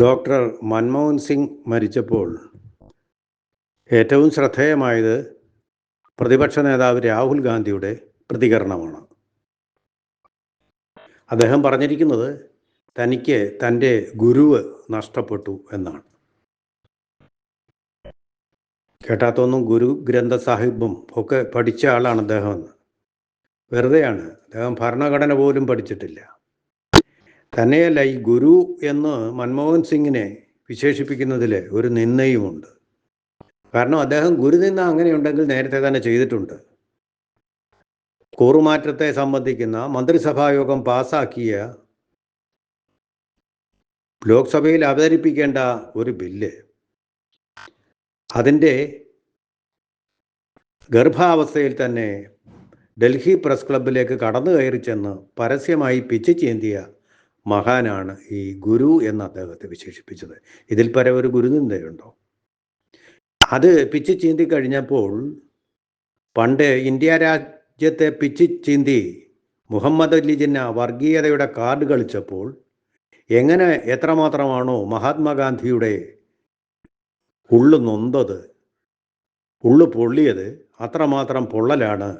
Doctor Manmohan Singh മരിച്ചപ്പോൾ ഏറ്റവും ശ്രദ്ധേയമായത് പ്രതിപക്ഷ നേതാവ് രാഹുൽ ഗാന്ധിയുടെ പ്രതികരണമാണ്. അദ്ദേഹം പറഞ്ഞിരിക്കുന്നത് തനിക്ക് തന്റെ ഗുരുവ് നഷ്ടപ്പെട്ടു എന്നാണ്. കേട്ടാത്തൊന്നും ഗുരു ഗ്രന്ഥ സാഹിബും ഒക്കെ പഠിച്ച ആളാണ് അദ്ദേഹം വെറുതെയാണ്. അദ്ദേഹം ഭരണഘടന പോലും പഠിച്ചിട്ടില്ല. തന്നെയല്ല ഈ ഗുരു എന്ന് മൻമോഹൻ സിംഗിനെ വിശേഷിപ്പിക്കുന്നതിൽ ഒരു നിന്നയുമുണ്ട് കാരണം അദ്ദേഹം ഗുരു ഗുരുനിന്ന അങ്ങനെയുണ്ടെങ്കിൽ നേരത്തെ തന്നെ ചെയ്തിട്ടുണ്ട്. കൂറുമാറ്റത്തെ സംബന്ധിക്കുന്ന മന്ത്രിസഭായോഗം പാസാക്കിയ ലോക്സഭയിൽ അവതരിപ്പിക്കേണ്ട ഒരു ബില്ല്. അതിന്റെ ഗർഭാവസ്ഥയിൽ തന്നെ ഡൽഹി പ്രസ് ക്ലബിലേക്ക് കടന്നു കയറി ചെന്ന് പരസ്യമായി പിച്ച് ചീന്തിയ മഹാനാണ് ഈ ഗുരു എന്ന് അദ്ദേഹത്തെ വിശേഷിപ്പിച്ചത്. ഇതിൽ പര ഒരു ഗുരുനിന്ദയുണ്ടോ? അത് പിച്ച് ചീന്തി കഴിഞ്ഞപ്പോൾ പണ്ട് ഇന്ത്യ രാജ്യത്തെ പിച്ച് ചീന്തി മുഹമ്മദ് അലി ജിന്ന വർഗീയതയുടെ കാർഡ് കളിച്ചപ്പോൾ എങ്ങനെ എത്രമാത്രമാണോ മഹാത്മാഗാന്ധിയുടെ ഉള്ളു നൊന്തത് ഉള്ളു പൊള്ളിയത് അത്രമാത്രം പൊള്ളലാണ്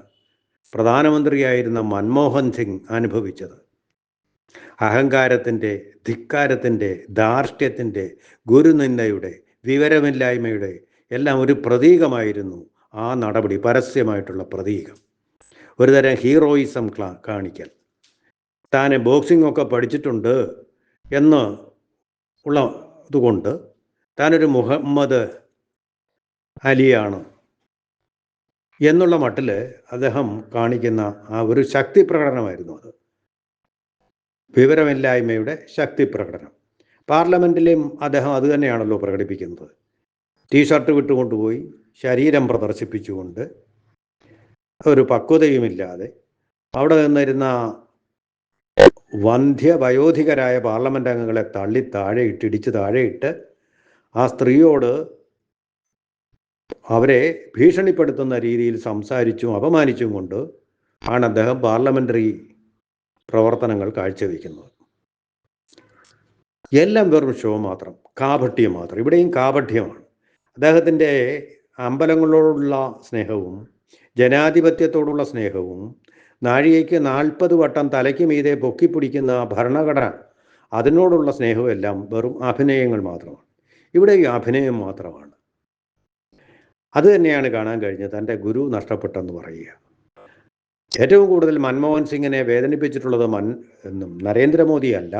പ്രധാനമന്ത്രിയായിരുന്ന മൻമോഹൻ സിംഗ് അനുഭവിച്ചത്. അഹങ്കാരത്തിന്റെ ധിക്കാരത്തിന്റെ ധാർഷ്ട്യത്തിന്റെ ഗുരുനിന്ദയുടെ വിവരമില്ലായ്മയുടെ എല്ലാം ഒരു പ്രതീകമായിരുന്നു ആ നടപടി പരസ്യമായിട്ടുള്ള പ്രതീകം. ഒരുതരം ഹീറോയിസം കാണിക്കൽ. താൻ ബോക്സിംഗ് ഒക്കെ പഠിച്ചിട്ടുണ്ട് എന്ന് ഉള്ള ഇതുകൊണ്ട് താനൊരു മുഹമ്മദ് അലിയാണ് എന്നുള്ള മട്ടിൽ അദ്ദേഹം കാണിക്കുന്ന ആ ഒരു ശക്തി പ്രകടനമായിരുന്നു അത്. വിവരമില്ലായ്മയുടെ ശക്തി പ്രകടനം പാർലമെന്റിലെയും അദ്ദേഹം അതുതന്നെയാണല്ലോ പ്രകടിപ്പിക്കുന്നത്. ടീഷർട്ട് വിട്ടുകൊണ്ടുപോയി ശരീരം പ്രദർശിപ്പിച്ചുകൊണ്ട് ഒരു പക്വതയുമില്ലാതെ അവിടെ നിന്നിരുന്ന വന്ധ്യ വയോധികരായ പാർലമെന്റ് അംഗങ്ങളെ തള്ളി താഴെ ഇട്ട് ഇടിച്ച് താഴെ ഇട്ട് ആ സ്ത്രീയോട് അവരെ ഭീഷണിപ്പെടുത്തുന്ന രീതിയിൽ സംസാരിച്ചും അപമാനിച്ചും കൊണ്ട് ആണ് അദ്ദേഹം പാർലമെന്ററി പ്രവർത്തനങ്ങൾ കാഴ്ചവെക്കുന്നത്. എല്ലാം വെറും ഷോ മാത്രം കാപഠ്യം മാത്രം ഇവിടെയും കാപഠ്യമാണ് അദ്ദേഹത്തിന്റെ അമ്പലങ്ങളോടുള്ള സ്നേഹവും ജനാധിപത്യത്തോടുള്ള സ്നേഹവും നാഴികയ്ക്ക് നാൽപ്പത് വട്ടം തലയ്ക്ക് മീതെ പൊക്കിപ്പിടിക്കുന്ന ഭരണഘടന അതിനോടുള്ള സ്നേഹവും എല്ലാം വെറും അഭിനയങ്ങൾ മാത്രമാണ്. ഇവിടെ ഈ അഭിനയം മാത്രമാണ്. അത് തന്നെയാണ് കാണാൻ കഴിഞ്ഞത് തന്റെ ഗുരു നഷ്ടപ്പെട്ടെന്ന് പറയുക. ഏറ്റവും കൂടുതൽ മൻമോഹൻ സിംഗിനെ വേദനിപ്പിച്ചിട്ടുള്ളത് മൻ എന്നും നരേന്ദ്രമോദി അല്ല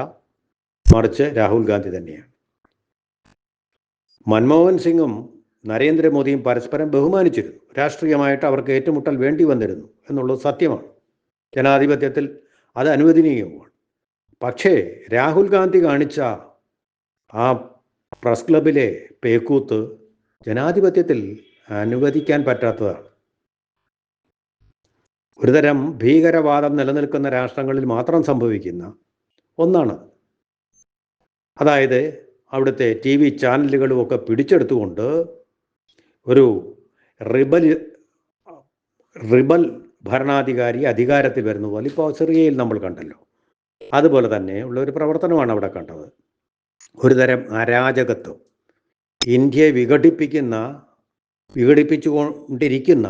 മറിച്ച് രാഹുൽ ഗാന്ധി തന്നെയാണ്. മൻമോഹൻ സിംഗും നരേന്ദ്രമോദിയും പരസ്പരം ബഹുമാനിച്ചിരുന്നു. രാഷ്ട്രീയമായിട്ട് അവർക്ക് ഏറ്റുമുട്ടൽ വേണ്ടി വന്നിരുന്നു എന്നുള്ളത് സത്യമാണ്. ജനാധിപത്യത്തിൽ അത് അനുവദനീയവുമാണ്. പക്ഷേ രാഹുൽ ഗാന്ധി കാണിച്ച ആ പ്രസ് ക്ലബിലെ പേക്കൂത്ത് ജനാധിപത്യത്തിൽ അനുവദിക്കാൻ പറ്റാത്തതാണ്. ഒരുതരം ഭീകരവാദം നിലനിൽക്കുന്ന രാഷ്ട്രങ്ങളിൽ മാത്രം സംഭവിക്കുന്ന ഒന്നാണ് അതായത് അവിടുത്തെ ടി വി ചാനലുകളും ഒക്കെ പിടിച്ചെടുത്തുകൊണ്ട് ഒരു റിബൽ റിബൽ ഭരണാധികാരി അധികാരത്തിൽ വരുന്ന പോലെ ഇപ്പോൾ സിറിയയിൽ നമ്മൾ കണ്ടല്ലോ. അതുപോലെ തന്നെ ഉള്ള ഒരു പ്രവർത്തനമാണ് അവിടെ കണ്ടത്. ഒരുതരം അരാജകത്വം. ഇന്ത്യയെ വിഘടിപ്പിക്കുന്ന വിഘടിപ്പിച്ചുകൊണ്ടിരിക്കുന്ന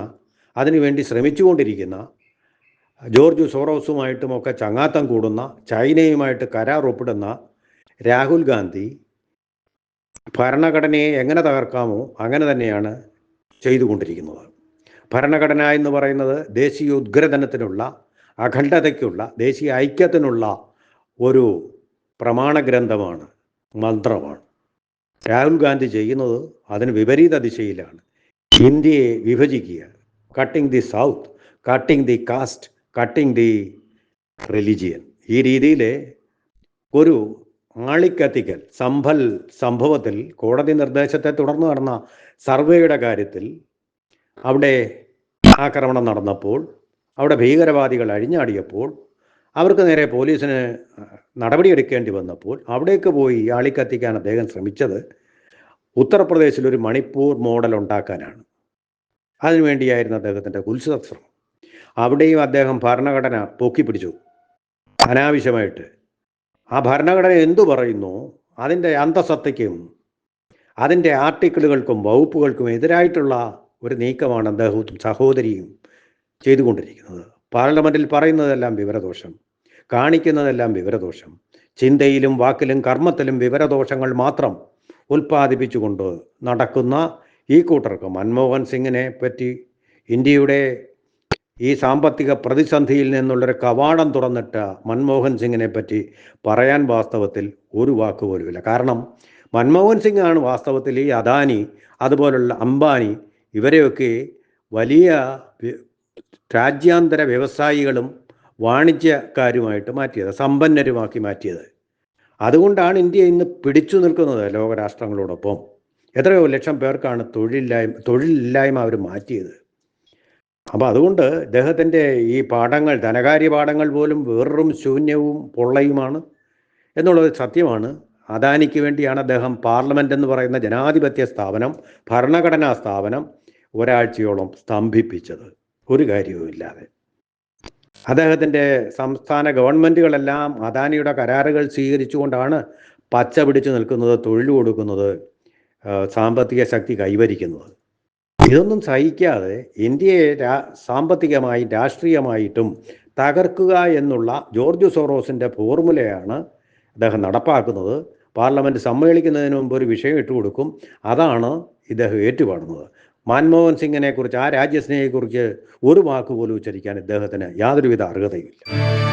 അതിനുവേണ്ടി ശ്രമിച്ചുകൊണ്ടിരിക്കുന്ന ജോർജ് സോറോസുമായിട്ടും ഒക്കെ ചങ്ങാത്തം കൂടുന്ന ചൈനയുമായിട്ട് കരാർ ഒപ്പിടുന്ന രാഹുൽ ഗാന്ധി ഭരണഘടനയെ എങ്ങനെ തകർക്കാമോ അങ്ങനെ തന്നെയാണ് ചെയ്തുകൊണ്ടിരിക്കുന്നത്. ഭരണഘടന എന്ന് പറയുന്നത് ദേശീയ ഉദ്ഗ്രഥനത്തിനുള്ള അഖണ്ഡതയ്ക്കുള്ള ദേശീയ ഐക്യത്തിനുള്ള ഒരു പ്രമാണ ഗ്രന്ഥമാണ് മന്ത്രമാണ്. രാഹുൽ ഗാന്ധി ചെയ്യുന്നത് അതിന് വിപരീത ദിശയിലാണ്. ഇന്ത്യയെ വിഭജിക്കുക. Cutting the south cutting the caste cutting the religion ഈ രീതിയിൽ ഒരു ആളിക്കത്തിക്കൽ സംഭൽ സംഭവത്തിൽ കോടതി നിർദ്ദേശത്തെ തുടർന്ന് നടന്ന സർവേയുടെ കാര്യത്തിൽ അവിടെ ആക്രമണം നടന്നപ്പോൾ അവിടെ ഭീകരവാദികൾ അഴിഞ്ഞാടിയപ്പോൾ അവർക്ക് നേരെ പോലീസിന് നടപടിയെടുക്കേണ്ടി വന്നപ്പോൾ അവിടേക്ക് പോയി ആളിക്കത്തിക്കാൻ അദ്ദേഹം ശ്രമിച്ചത് ഉത്തർപ്രദേശിൽ ഒരു മണിപ്പൂർ മോഡൽ ഉണ്ടാക്കാനാണ്. അതിനുവേണ്ടിയായിരുന്നു അദ്ദേഹത്തിന്റെ കുത്സശ്രമം അവിടെയും അദ്ദേഹം ഭരണഘടന പൊക്കി പിടിച്ചു അനാവശ്യമായിട്ട്. ആ ഭരണഘടന എന്തു പറയുന്നു? അതിന്റെ അന്തസത്തയ്ക്കും അതിന്റെ ആർട്ടിക്കിളുകൾക്കും വകുപ്പുകൾക്കും എതിരായിട്ടുള്ള ഒരു നീക്കമാണ് അദ്ദേഹവും സഹോദരിയും ചെയ്തുകൊണ്ടിരിക്കുന്നത്. പാർലമെന്റിൽ പറയുന്നതെല്ലാം വിവരദോഷം കാണിക്കുന്നതെല്ലാം വിവരദോഷം. ചിന്തയിലും വാക്കിലും കർമ്മത്തിലും വിവരദോഷങ്ങൾ മാത്രം ഉൽപ്പാദിപ്പിച്ചുകൊണ്ട് നടക്കുന്ന ഈ കൂട്ടർക്ക് മൻമോഹൻ സിംഗിനെ പറ്റി ഇന്ത്യയുടെ ഈ സാമ്പത്തിക പ്രതിസന്ധിയിൽ നിന്നുള്ളൊരു കവാടം തുറന്നിട്ട മൻമോഹൻ സിംഗിനെ പറ്റി പറയാൻ വാസ്തവത്തിൽ ഒരു വാക്ക് പോലുമില്ല കാരണം മൻമോഹൻ സിംഗ് ആണ് വാസ്തവത്തിൽ ഈ അദാനി അതുപോലുള്ള അംബാനി ഇവരെയൊക്കെ വലിയ രാജ്യാന്തര വ്യവസായികളും വാണിജ്യക്കാരുമായിട്ട് മാറ്റിയത് സമ്പന്നരുമാക്കി മാറ്റിയത്. അതുകൊണ്ടാണ് ഇന്ത്യ ഇന്ന് പിടിച്ചു നിൽക്കുന്നത് ലോകരാഷ്ട്രങ്ങളോടൊപ്പം. എത്രയോ ലക്ഷം പേർക്കാണ് തൊഴിലില്ലായ്മ തൊഴിലില്ലായ്മ അവർ മാറ്റിയത്. അപ്പോൾ അതുകൊണ്ട് ഇദ്ദേഹത്തിന്റെ ഈ പാഠങ്ങൾ ധനകാര്യ പാഠങ്ങൾ പോലും വെറും ശൂന്യവും പൊള്ളയുമാണ് എന്നുള്ളത് സത്യമാണ്. അദാനിക്ക് വേണ്ടിയാണ് അദ്ദേഹം പാർലമെന്റ് എന്ന് പറയുന്ന ജനാധിപത്യ സ്ഥാപനം ഭരണഘടനാ സ്ഥാപനം ഒരാഴ്ചയോളം സ്തംഭിപ്പിച്ചത്. ഒരു കാര്യവുമില്ലാതെ അദ്ദേഹത്തിന്റെ സംസ്ഥാന ഗവൺമെന്റുകളെല്ലാം അദാനിയുടെ കരാറുകൾ സ്വീകരിച്ചുകൊണ്ടാണ് പച്ച പിടിച്ചു നിൽക്കുന്നത് തൊഴിൽ കൊടുക്കുന്നത് സാമ്പത്തിക ശക്തി കൈവരിക്കുന്നത്. ഇതൊന്നും സഹിക്കാതെ ഇന്ത്യയെ രാ സാമ്പത്തികമായി രാഷ്ട്രീയമായിട്ടും തകർക്കുക എന്നുള്ള ജോർജ് സോറോസിന്റെ ഫോർമുലയാണ് അദ്ദേഹം നടപ്പാക്കുന്നത്. പാർലമെന്റ് സമ്മേളിക്കുന്നതിന് മുമ്പ് ഒരു വിഷയം ഇട്ടുകൊടുക്കും അതാണ് ഇദ്ദേഹം ഏറ്റുപാടുന്നത്. മൻമോഹൻ സിംഗിനെ കുറിച്ച് ആ രാജ്യസ്നേഹിയെക്കുറിച്ച് ഒരു വാക്ക് പോലും ഉച്ചരിക്കാൻ ഇദ്ദേഹത്തിന് യാതൊരുവിധ അർഹതയുമില്ല